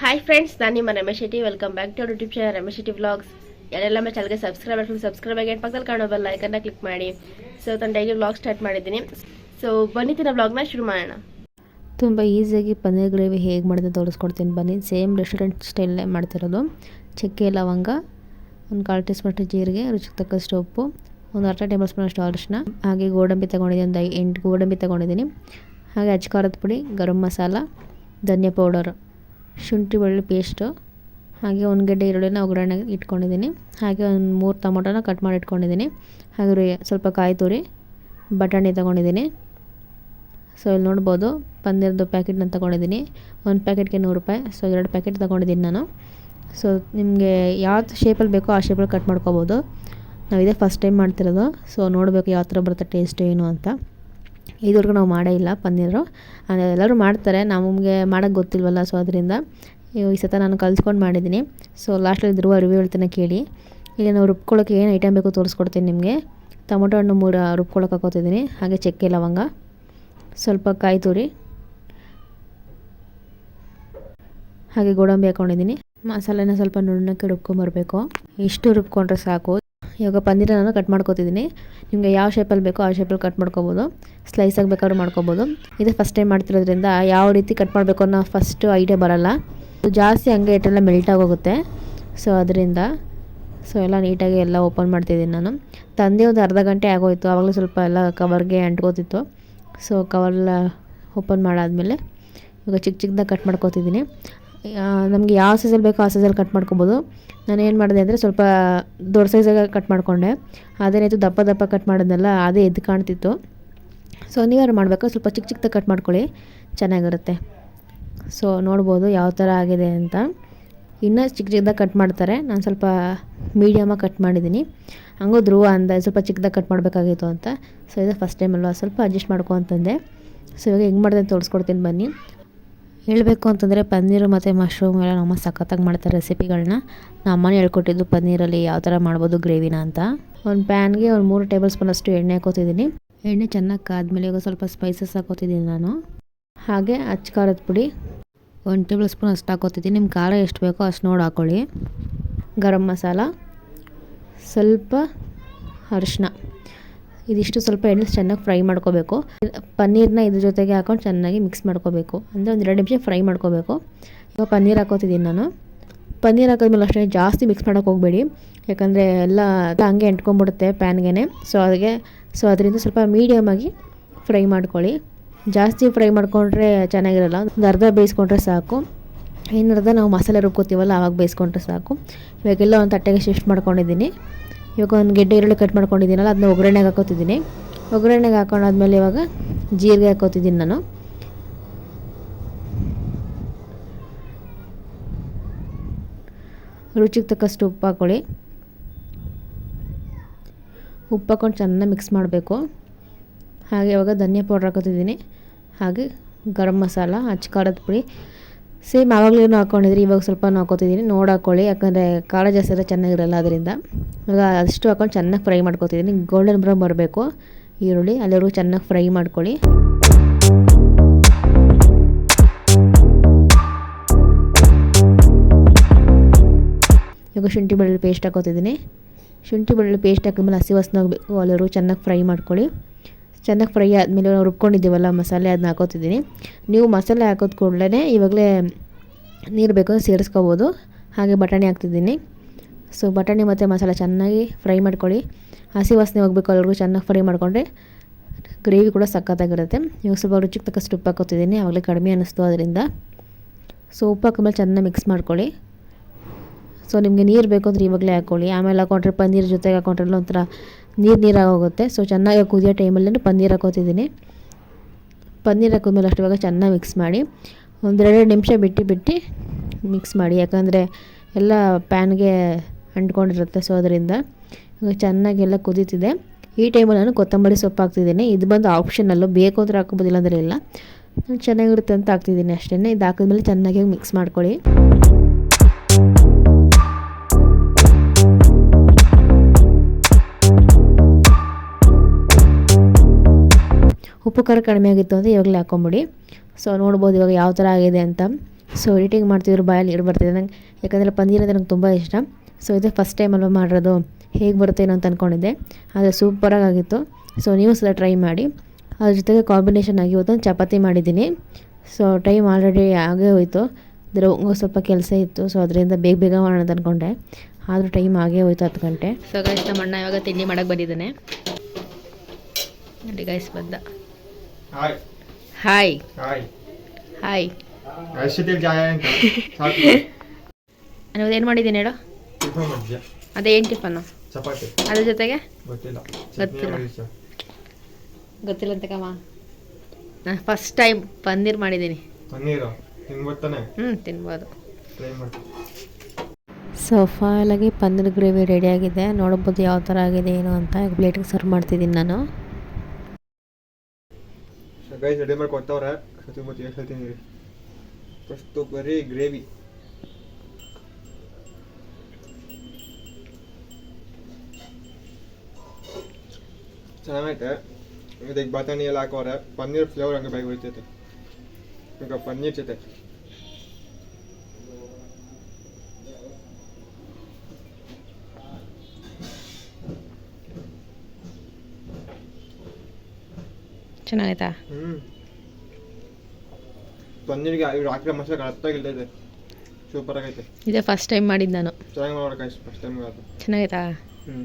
Hi friends ನಾನು ನಿಮ್ಮ Ramesh Shetty. Welcome back to YouTube channel Ramesh Shetty vlogs ಯಾರೆಲ್ಲ ನಮ್ಮ ಚಾನಲ್ಗೆ ಸಬ್ಸ್ಕ್ರೈಬ್ ಮಾಡ್ಕೊಂಡು ಸಬ್ಸ್ಕ್ರೈಬ್ ಆಗಿ ಪಕ್ಕದಲ್ಲಿ ಕಾಣೋ ಬಲ್ಲ ಐಕನ್ನ ಕ್ಲಿಕ್ ಮಾಡಿ. ಸೊ ನಾನು ಡೈಲಿ ವ್ಲಾಗ್ ಸ್ಟಾರ್ಟ್ ಮಾಡಿದ್ದೀನಿ. ಸೊ ಬನ್ನಿತಿನ ವ್ಲಾಗ್ನ ಶುರು ಮಾಡೋಣ. ತುಂಬ ಈಸಿಯಾಗಿ ಪನ್ನೀರ್ ಗ್ರೇವಿ ಹೇಗೆ ಮಾಡಿದೆ ತೋರಿಸ್ಕೊಡ್ತೀನಿ. ಬನ್ನಿ ಸೇಮ್ ರೆಸ್ಟೋರೆಂಟ್ ಸ್ಟೈಲೇ ಮಾಡ್ತಿರೋದು. ಚಕ್ಕೆ, ಲವಂಗ, ಒಂದು ಕಾಲು ಟೀ ಜೀರಿಗೆ, ರುಚಿಗೆ ತಕ್ಕಷ್ಟು ಉಪ್ಪು, ಒಂದು ಅರ್ಧ ಟೇಬಲ್ ಸ್ಪೂನ್ ಅಷ್ಟು ಅರಿಶಿನ ಹಾಗೆ ಗೋಡಂಬಿ ತೊಗೊಂಡಿದ್ದೀನಿ, ಒಂದು ಎಂಟು ಗೋಡಂಬಿ ತೊಗೊಂಡಿದ್ದೀನಿ. ಹಾಗೆ ಅಚ್ಚ ಖಾರದ ಪುಡಿ, ಗರಂ ಮಸಾಲ, ಧನಿಯಾ ಪೌಡರ್ ಶುಂಠಿ ಬೆಳ್ಳುಳ್ಳಿ ಪೇಸ್ಟು ಹಾಗೆ ಒಂದು ಗಡ್ಡೆ ಈರುಳ್ಳಿನ ಒಗ್ಗರಣೆ ಇಟ್ಕೊಂಡಿದ್ದೀನಿ. ಹಾಗೆ ಒಂದು ಮೂರು ಟೊಮೊಟೊನ ಕಟ್ ಮಾಡಿ ಇಟ್ಕೊಂಡಿದ್ದೀನಿ. ಹಾಗೆ ಸ್ವಲ್ಪ ಕಾಯಿ ತುರಿ, ಬಟಾಣಿ ತೊಗೊಂಡಿದ್ದೀನಿ. ಸೊ ಇಲ್ಲಿ ನೋಡ್ಬೋದು ಪನ್ನೀರ್ದು ಪ್ಯಾಕೆಟ್ನ ತೊಗೊಂಡಿದ್ದೀನಿ. ಒಂದು ಪ್ಯಾಕೆಟ್ಗೆ ನೂರು ರೂಪಾಯಿ. ಸೊ ಎರಡು ಪ್ಯಾಕೆಟ್ ತೊಗೊಂಡಿದ್ದೀನಿ ನಾನು. ಸೊ ನಿಮಗೆ ಯಾವ್ದು ಶೇಪಲ್ಲಿ ಬೇಕೋ ಆ ಶೇಪಲ್ಲಿ ಕಟ್ ಮಾಡ್ಕೋಬೋದು. ನಾವು ಇದೇ ಫಸ್ಟ್ ಟೈಮ್ ಮಾಡ್ತಿರೋದು. ಸೊ ನೋಡಬೇಕು ಯಾವ ಥರ ಬರುತ್ತೆ ಟೇಸ್ಟ್ ಏನು ಅಂತ. ಇದುವರೆಗೂ ನಾವು ಮಾಡೇ ಇಲ್ಲ ಪನ್ನೀರು. ಎಲ್ಲರೂ ಮಾಡ್ತಾರೆ. ನಮಗೆ ಮಾಡೋಕ್ಕೆ ಗೊತ್ತಿಲ್ವಲ್ಲ ಸೊ ಅದರಿಂದ ಈ ಸತ ನಾನು ಕಲ್ತ್ಕೊಂಡು ಮಾಡಿದ್ದೀನಿ. ಸೊ ಲಾಸ್ಟಲ್ಲಿ ಇದ್ರುವ ರಿವ್ಯೂ ಹೇಳ್ತಾನೆ ಕೇಳಿ. ಇಲ್ಲಿ ನಾವು ರುಬ್ಕೊಳ್ಳೋಕೆ ಏನು ಐಟಮ್ ಬೇಕು ತೋರಿಸ್ಕೊಡ್ತೀನಿ ನಿಮಗೆ. ಟೊಮೊಟೊ ಹಣ್ಣು ಮೂರು ರುಬ್ಕೊಳ್ಳೋಕೆ ಹಾಕೋತಿದ್ದೀನಿ. ಹಾಗೆ ಚಕ್ಕೆ, ಲವಂಗ. ಸ್ವಲ್ಪ ಕಾಯಿ ತುರಿ. ಹಾಗೆ ಗೋಡಂಬಿ ಹಾಕೊಂಡಿದ್ದೀನಿ. ಮಸಾಲೆನ ಸ್ವಲ್ಪ ನುಣ್ಣಕ್ಕೆ ರುಬ್ಕೊಂಬರ್ಬೇಕು ಇಷ್ಟು ರುಬ್ಕೊಂಡ್ರೆ ಸಾಕು. ಇವಾಗ ಪನ್ನೀರ ನಾನು ಕಟ್ ಮಾಡ್ಕೋತಿದ್ದೀನಿ ನಿಮಗೆ ಯಾವ ಶೇಪಲ್ಲಿ ಬೇಕೋ ಆ ಶೇಪಲ್ಲಿ ಕಟ್ ಮಾಡ್ಕೊಬೋದು. ಸ್ಲೈಸ್ ಬೇಕಾದ್ರೂ ಮಾಡ್ಕೋಬೋದು. ಇದು ಫಸ್ಟ್ ಟೈಮ್ ಮಾಡ್ತಿರೋದ್ರಿಂದ ಯಾವ ರೀತಿ ಕಟ್ ಮಾಡಬೇಕು ಅನ್ನೋ ಫಸ್ಟು ಐಡಿಯಾ ಬರಲ್ಲ. ಜಾಸ್ತಿ ಹಂಗೆ ಇಟ್ಟೆಲ್ಲ ಮೆಲ್ಟ್ ಆಗೋಗುತ್ತೆ. ಸೊ ಅದರಿಂದ ಸೊ ಎಲ್ಲ ನೀಟಾಗಿ ಎಲ್ಲ ಓಪನ್ ಮಾಡ್ತಿದ್ದೀನಿ ನಾನು. ತಂದೆ ಒಂದು ಅರ್ಧ ಗಂಟೆ ಆಗೋಯ್ತು. ಆವಾಗಲೂ ಸ್ವಲ್ಪ ಎಲ್ಲ ಕವರ್ಗೆ ಅಂಟ್ಕೋತಿತ್ತು. ಸೊ ಕವರೆಲ್ಲ ಓಪನ್ ಮಾಡಾದಮೇಲೆ ಇವಾಗ ಚಿಕ್ಕ ಚಿಕ್ಕದಾಗ ಕಟ್ ಮಾಡ್ಕೊತಿದ್ದೀನಿ ನಮಗೆ ಯಾವ ಸೈಜಲ್ಲಿ ಬೇಕೋ ಆ ಸೈಜಲ್ಲಿ ಕಟ್ ಮಾಡ್ಕೊಬೋದು. ನಾನು ಏನು ಮಾಡಿದೆ ಅಂದರೆ ಸ್ವಲ್ಪ ದೊಡ್ಡ ಸೈಜಾಗ ಕಟ್ ಮಾಡಿಕೊಂಡೆ. ಅದೇನಾಯಿತು ದಪ್ಪ ದಪ್ಪ ಕಟ್ ಮಾಡೋದಲ್ಲ ಅದೇ ಎದ್ದು ಕಾಣ್ತಿತ್ತು. ಸೊ ನೀವಾರು ಮಾಡಬೇಕು? ಸ್ವಲ್ಪ ಚಿಕ್ಕ ಚಿಕ್ಕದಾಗಿ ಕಟ್ ಮಾಡ್ಕೊಳ್ಳಿ. ಚೆನ್ನಾಗಿರುತ್ತೆ. ಸೊ ನೋಡ್ಬೋದು ಯಾವ ಥರ ಆಗಿದೆ ಅಂತ. ಇನ್ನೂ ಚಿಕ್ಕ ಚಿಕ್ಕದಾಗಿ ಕಟ್ ಮಾಡ್ತಾರೆ. ನಾನು ಸ್ವಲ್ಪ ಮೀಡಿಯಮಾಗಿ ಕಟ್ ಮಾಡಿದ್ದೀನಿ. ಹಂಗೋ ಧ್ರುವ ಅಂದ, ಸ್ವಲ್ಪ ಚಿಕ್ಕದಾಗಿ ಕಟ್ ಮಾಡಬೇಕಾಗಿತ್ತು ಅಂತ. ಸೊ ಇದು ಫಸ್ಟ್ ಟೈಮ್ ಅಲ್ವಾ? ಸ್ವಲ್ಪ ಅಡ್ಜಸ್ಟ್ ಮಾಡ್ಕೊ ಅಂತಂದೆ. ಸೊ ಇವಾಗ ಹೆಂಗೆ ಮಾಡಿದೆ ತೋರಿಸ್ಕೊಡ್ತೀನಿ ಬನ್ನಿ. ಹೇಳಬೇಕು ಅಂತಂದರೆ ಪನ್ನೀರು ಮತ್ತು ಮಶ್ರೂಮ್ ಎಲ್ಲ ನಮ್ಮ ಸಖತ್ತಾಗಿ ಮಾಡ್ತಾರೆ ರೆಸಿಪಿಗಳನ್ನ ನಮ್ಮ ಅಮ್ಮನೇ ಹೇಳ್ಕೊಟ್ಟಿದ್ದು ಪನ್ನೀರಲ್ಲಿ ಯಾವ ಥರ ಮಾಡ್ಬೋದು ಗ್ರೇವಿನ ಅಂತ. ಒಂದು ಪ್ಯಾನ್ಗೆ ಒಂದು ಮೂರು ಟೇಬಲ್ ಸ್ಪೂನ್ ಅಷ್ಟು ಎಣ್ಣೆ ಹಾಕೋತಿದ್ದೀನಿ. ಎಣ್ಣೆ ಚೆನ್ನಾಗಿ ಕಾದ್ಮೇಲೆ ಈಗ ಸ್ವಲ್ಪ ಸ್ಪೈಸಸ್ ಹಾಕೋತಿದ್ದೀನಿ ನಾನು. ಹಾಗೆ ಅಚ್ಚ ಖಾರದ ಪುಡಿ ಒಂದು ಟೇಬಲ್ ಸ್ಪೂನ್ ಅಷ್ಟು ಹಾಕೋತಿದ್ದೀನಿ. ನಿಮ್ಮ ಖಾರ ಎಷ್ಟು ಬೇಕೋ ಅಷ್ಟು ನೋಡಿ ಹಾಕ್ಕೊಳ್ಳಿ ಗರಂ ಮಸಾಲ, ಸ್ವಲ್ಪ ಅರಿಶಿನ ಇದಿಷ್ಟು ಸ್ವಲ್ಪ ಎಣ್ಣೆ ಚೆನ್ನಾಗಿ ಫ್ರೈ ಮಾಡ್ಕೋಬೇಕು. ಪನ್ನೀರ್ನ ಇದ್ರ ಜೊತೆಗೆ ಹಾಕೊಂಡು ಚೆನ್ನಾಗಿ ಮಿಕ್ಸ್ ಮಾಡ್ಕೋಬೇಕು. ಅಂದರೆ ಒಂದು ಎರಡು ನಿಮಿಷ ಫ್ರೈ ಮಾಡ್ಕೋಬೇಕು. ಇವಾಗ ಪನ್ನೀರ್ ಹಾಕೋತಿದ್ದೀನಿ ನಾನು. ಪನ್ನೀರ್ ಹಾಕೋದ್ಮೇಲೆ ಅಷ್ಟೇ ಜಾಸ್ತಿ ಮಿಕ್ಸ್ ಮಾಡೋಕ್ಕೆ ಹೋಗಬೇಡಿ. ಯಾಕಂದರೆ ಎಲ್ಲ ಹಂಗೆ ಎಂಟ್ಕೊಂಡ್ಬಿಡುತ್ತೆ ಪ್ಯಾನ್ಗೆ ಸೊ ಅದಕ್ಕೆ ಸೊ ಅದರಿಂದ ಸ್ವಲ್ಪ ಮೀಡಿಯಮಾಗಿ ಫ್ರೈ ಮಾಡ್ಕೊಳ್ಳಿ. ಜಾಸ್ತಿ ಫ್ರೈ ಮಾಡಿಕೊಂಡ್ರೆ ಚೆನ್ನಾಗಿರಲ್ಲ. ಒಂದು ಅರ್ಧ ಬೇಯಿಸ್ಕೊಂಡ್ರೆ ಸಾಕು. ಇನ್ನರ್ಧ ನಾವು ಮಸಾಲೆ ರುಬ್ಕೋತೀವಲ್ಲ ಆವಾಗ ಬೇಯಿಸ್ಕೊಂಡ್ರೆ ಸಾಕು. ಇವಾಗೆಲ್ಲ ಒಂದು ತಟ್ಟೆಗೆ ಶಿಫ್ಟ್ ಮಾಡ್ಕೊಂಡಿದ್ದೀನಿ. ಇವಾಗ ಒಂದು ಗೆಡ್ಡೆ ಈರುಳ್ಳಿ ಕಟ್ ಮಾಡ್ಕೊಂಡಿದ್ದೀನಲ್ಲ ಅದನ್ನ ಒಗ್ಗರಣೆಗೆ ಹಾಕೋತಿದ್ದೀನಿ. ಒಗ್ಗರಣೆಗೆ ಹಾಕೊಂಡಾದ್ಮೇಲೆ ಇವಾಗ ಜೀರಿಗೆ ಹಾಕೋತಿದ್ದೀನಿ ನಾನು. ರುಚಿಗೆ ತಕ್ಕಷ್ಟು ಉಪ್ಪು ಹಾಕೊಳ್ಳಿ. ಉಪ್ಪು ಹಾಕೊಂಡು ಚೆನ್ನಾಗಿ ಮಿಕ್ಸ್ ಮಾಡಬೇಕು. ಹಾಗೆ ಇವಾಗ ಧನಿಯಾ ಪೌಡ್ರ್ ಹಾಕೋತಿದ್ದೀನಿ. ಹಾಗೆ ಗರಂ ಮಸಾಲ, ಅಚ್ಚ ಖಾರದ ಪುಡಿ. ಸೇಮ್ ಆವಾಗಲೂ ಹಾಕ್ಕೊಂಡಿದ್ರಿ ಇವಾಗ ಸ್ವಲ್ಪ ಹಾಕೋತಿದ್ದೀನಿ ನೋಡಿ ಹಾಕ್ಕೊಳ್ಳಿ ಯಾಕಂದರೆ ಖಾರ ಜಾಸ್ತಿ ಇರೋ ಚೆನ್ನಾಗಿರಲ್ಲ ಅದರಿಂದ. ಇವಾಗ ಅಷ್ಟು ಹಾಕೊಂಡು ಚೆನ್ನಾಗಿ ಫ್ರೈ ಮಾಡ್ಕೊತಿದ್ದೀನಿ ಗೋಲ್ಡನ್ ಬ್ರೌನ್ ಬರಬೇಕು. ಈರುಳ್ಳಿ, ಅಲ್ಲಿವರೆಗೂ ಚೆನ್ನಾಗಿ ಫ್ರೈ ಮಾಡ್ಕೊಳ್ಳಿ. ಇವಾಗ ಶುಂಠಿ ಬೆಳ್ಳುಳ್ಳಿ ಪೇಸ್ಟ್ ಹಾಕೋತಿದ್ದೀನಿ ಶುಂಠಿ ಬೆಳ್ಳುಳ್ಳಿ ಪೇಸ್ಟ್ ಹಾಕಿದ್ಮೇಲೆ ಹಸಿ ವಾಸನೆ ಹೋಗಬೇಕು ಅಲ್ಲಿವರೆಗೂ ಚೆನ್ನಾಗಿ ಫ್ರೈ ಮಾಡ್ಕೊಳ್ಳಿ. ಚೆನ್ನಾಗಿ ಫ್ರೈ ಆದಮೇಲೆ ನಾವು ರುಬ್ಕೊಂಡಿದ್ದೀವಲ್ಲ ಮಸಾಲೆ ಅದನ್ನ ಹಾಕೋತಿದ್ದೀನಿ. ನೀವು ಮಸಾಲೆ ಹಾಕೋದು ಕೂಡಲೇ ಇವಾಗಲೇ ನೀರು ಬೇಕು ಸೇರಿಸ್ಕೋಬೋದು. ಹಾಗೆ ಬಟಾಣಿ ಹಾಕ್ತಿದ್ದೀನಿ. ಸೊ ಬಟಾಣಿ ಮತ್ತು ಮಸಾಲೆ ಚೆನ್ನಾಗಿ ಫ್ರೈ ಮಾಡ್ಕೊಳ್ಳಿ. ಹಸಿ ವಾಸನೆ ಹೋಗಬೇಕು ಅಲ್ಲಿಗೂ ಚೆನ್ನಾಗಿ ಫ್ರೈ ಮಾಡಿಕೊಂಡ್ರೆ ಗ್ರೇವಿ ಕೂಡ ಸಖತ್ತಾಗಿರುತ್ತೆ. ಇವಾಗ ಸ್ವಲ್ಪ ರುಚಿಗೆ ತಕ್ಕಷ್ಟು ಉಪ್ಪು ಹಾಕೋತಿದ್ದೀನಿ, ಆವಾಗಲೇ ಕಡಿಮೆ ಅನ್ನಿಸ್ತು ಅದರಿಂದ. ಸೊ ಉಪ್ಪು ಹಾಕೊಂಡ್ಮೇಲೆ ಚೆನ್ನಾಗಿ ಮಿಕ್ಸ್ ಮಾಡ್ಕೊಳ್ಳಿ. ಸೊ ನಿಮಗೆ ನೀರು ಬೇಕು ಅಂದರೆ ಇವಾಗಲೇ ಹಾಕ್ಕೊಳ್ಳಿ. ಆಮೇಲೆ ಹಾಕೊಂಡ್ರೆ ಪನ್ನೀರ್ ಜೊತೆಗೆ ಹಾಕೊಂಡ್ರೆ ಒಂಥರ ನೀರು ನೀರಾಗಿ ಹೋಗುತ್ತೆ. ಸೊ ಚೆನ್ನಾಗಿ ಕುದಿಯೋ ಟೈಮಲ್ಲಿ ಪನ್ನೀರ್ ಹಾಕೋತಿದ್ದೀನಿ. ಪನ್ನೀರ್ ಹಾಕಿದ್ಮೇಲೆ ಅಷ್ಟು ಇವಾಗ ಚೆನ್ನಾಗಿ ಮಿಕ್ಸ್ ಮಾಡಿ ಒಂದೆರಡು ನಿಮಿಷ ಬಿಟ್ಟು ಬಿಟ್ಟು ಮಿಕ್ಸ್ ಮಾಡಿ. ಯಾಕಂದರೆ ಎಲ್ಲ ಪ್ಯಾನ್ಗೆ ಅಂಟ್ಕೊಂಡಿರುತ್ತೆ ಸೊ ಅದರಿಂದ ಇವಾಗ ಚೆನ್ನಾಗಿ ಎಲ್ಲ ಕುದೀತಿದೆ. ಈ ಟೈಮಲ್ಲಿ ನಾನು ಕೊತ್ತಂಬರಿ ಸೊಪ್ಪು ಹಾಕ್ತಿದ್ದೀನಿ. ಇದು ಬಂದು ಆಪ್ಷನಲ್ಲು ಬೇಕು ಅಂದರೆ ಹಾಕೋಬೋದಿಲ್ಲ ಅಂದರೆ ಇಲ್ಲ. ಚೆನ್ನಾಗಿರುತ್ತೆ ಅಂತ ಹಾಕ್ತಿದ್ದೀನಿ ಅಷ್ಟೇ ಇದು ಹಾಕಿದ್ಮೇಲೆ ಚೆನ್ನಾಗಿ ಮಿಕ್ಸ್ ಮಾಡ್ಕೊಳ್ಳಿ. ಉಪ್ಪು ಖಾರ ಕಡಿಮೆ ಆಗಿತ್ತು ಅಂದರೆ ಇವಾಗಲೇ ಹಾಕ್ಕೊಂಬಿಡಿ ಸೊ ನೋಡ್ಬೋದು ಇವಾಗ ಯಾವ ಥರ ಆಗಿದೆ ಅಂತ. ಸೊ ಎಡಿಟಿಂಗ್ ಮಾಡ್ತಿದ್ರು ಬಾಯಲ್ಲಿ ನೀರು ಬರ್ತಿದೆ. ನಂಗೆ ಯಾಕಂದರೆ ಪನ್ನೀರ್ ಅಂದರೆ ನಂಗೆ ತುಂಬ ಇಷ್ಟ. ಸೊ ಇದು ಫಸ್ಟ್ ಟೈಮ್ ಅಲ್ವಾ ಮಾಡಿರೋದು? ಹೇಗೆ ಬರುತ್ತೆ ಏನೋ ಅಂತ ಅಂದ್ಕೊಂಡಿದ್ದೆ ಆದರೆ ಸೂಪರಾಗಿ ಆಗಿತ್ತು. ಸೊ ನೀವು ಸಹ ಟ್ರೈ ಮಾಡಿ. ಅದ್ರ ಜೊತೆಗೆ ಕಾಂಬಿನೇಷನ್ ಆಗಿ ಇವತ್ತು ಚಪಾತಿ ಮಾಡಿದ್ದೀನಿ. ಸೊ ಟೈಮ್ ಆಲ್ರೆಡಿ ಆಗೇ ಹೋಯಿತು. ಅದರ ಸ್ವಲ್ಪ ಕೆಲಸ ಇತ್ತು. ಸೊ ಅದರಿಂದ ಬೇಗ ಬೇಗ ಮಾಡೋಣ ಅಂತ ಅಂದ್ಕೊಂಡೆ ಆದರೂ ಟೈಮ್ ಆಗೇ ಹೋಯ್ತು ಹತ್ತು ಗಂಟೆ. ಸೊ ಗೈಸ್ ನಮ್ಮ ಅಣ್ಣ ಇವಾಗ ತಿಂಡಿ ಮಾಡೋಕ್ಕೆ ಬಂದಿದ್ದಾನೆ. ಗೈಸ್ ಬಂದ ಹಾಯ್ ಹಾಯ್ ಹಾಯ್ ಹಾಯ್ ಅಷ್ಟೊತ್ತಿಗೆ ಜಾಯ ಅಂತ. ಸಾಕು ಏನು ಮಾಡಿದ್ದೀನಿ ಹೇಳು? ಟಿಫನ್ ಮಧ್ಯ ಅದೇ ಏನು ಟಿಫನ್ನು ಚಪಾತಿ. ಅದ್ರ ಜೊತೆಗೆ? ಗೊತ್ತಿಲ್ಲ. ಗೊತ್ತಿಲ್ಲ. ಚಟ್ನಿ. ಗೊತ್ತಿಲ್ಲ ಅಂತ ಕಮ್ಮ ನಾನು ಫಸ್ಟ್ ಟೈಮ್ ಪನ್ನೀರ್ ಮಾಡಿದ್ದೀನಿ ಪನ್ನೀರು? ನಿಂಗೆ ಗೊತ್ತಾನೆ ಹ್ಞೂ ತಿನ್ಬೋದು. ಟ್ರೈ ಮಾಡಿ ಸೊ ಫೈನಲಾಗಿ ಪನ್ನೀರ್ ಗ್ರೇವಿ ರೆಡಿಯಾಗಿದೆ ನೋಡ್ಬೋದು ಯಾವ ಥರ ಆಗಿದೆ ಏನು ಅಂತ ಈಗ ಪ್ಲೇಟಿಗೆ ಸರ್ವ್ ಮಾಡ್ತಿದ್ದೀನಿ ನಾನು. ಗೈಸ್ ರೆಡಿ ಮಾಡಿ ಕೊಟ್ಟವ್ರೆ ಸತಿ ಮತ್ತೆ ಎಷ್ಟು ಹೇಳ್ತೀನಿ ಫಸ್ಟು ಬರೀ ಗ್ರೇವಿ ಚೆನ್ನಾಗೈತೆ ಇದಕ್ಕೆ ಬಟಾಣಿ ಎಲ್ಲ ಹಾಕೋರೆ ಪನ್ನೀರ್ ಫ್ಲೇವರ್ ಹಂಗೆ ಬೇಗ ಹೋಯ್ತೈತೆ ಈಗ ಪನ್ನೀರ್ ಜೊತೆ ಚೆನ್ನಾಗೈತಾ? ಪನ್ನೀರ್ಗೆ ಇವ್ರು ಹಾಕಿರೋ ಮಸಾಲೆ ಕರೆಕ್ಟಾಗಿಲ್ದೈತೆ ಸೂಪರ್ ಆಗೈತೆ. ಇದೇ ಫಸ್ಟ್ ಟೈಮ್ ಮಾಡಿದ್ದು ನಾನು. ಚೆನ್ನಾಗಿ ಮಾಡ್ಬೇಕು ಫಸ್ಟ್ ಟೈಮ್ ಚೆನ್ನಾಗೈತಾ? ಹ್ಞೂ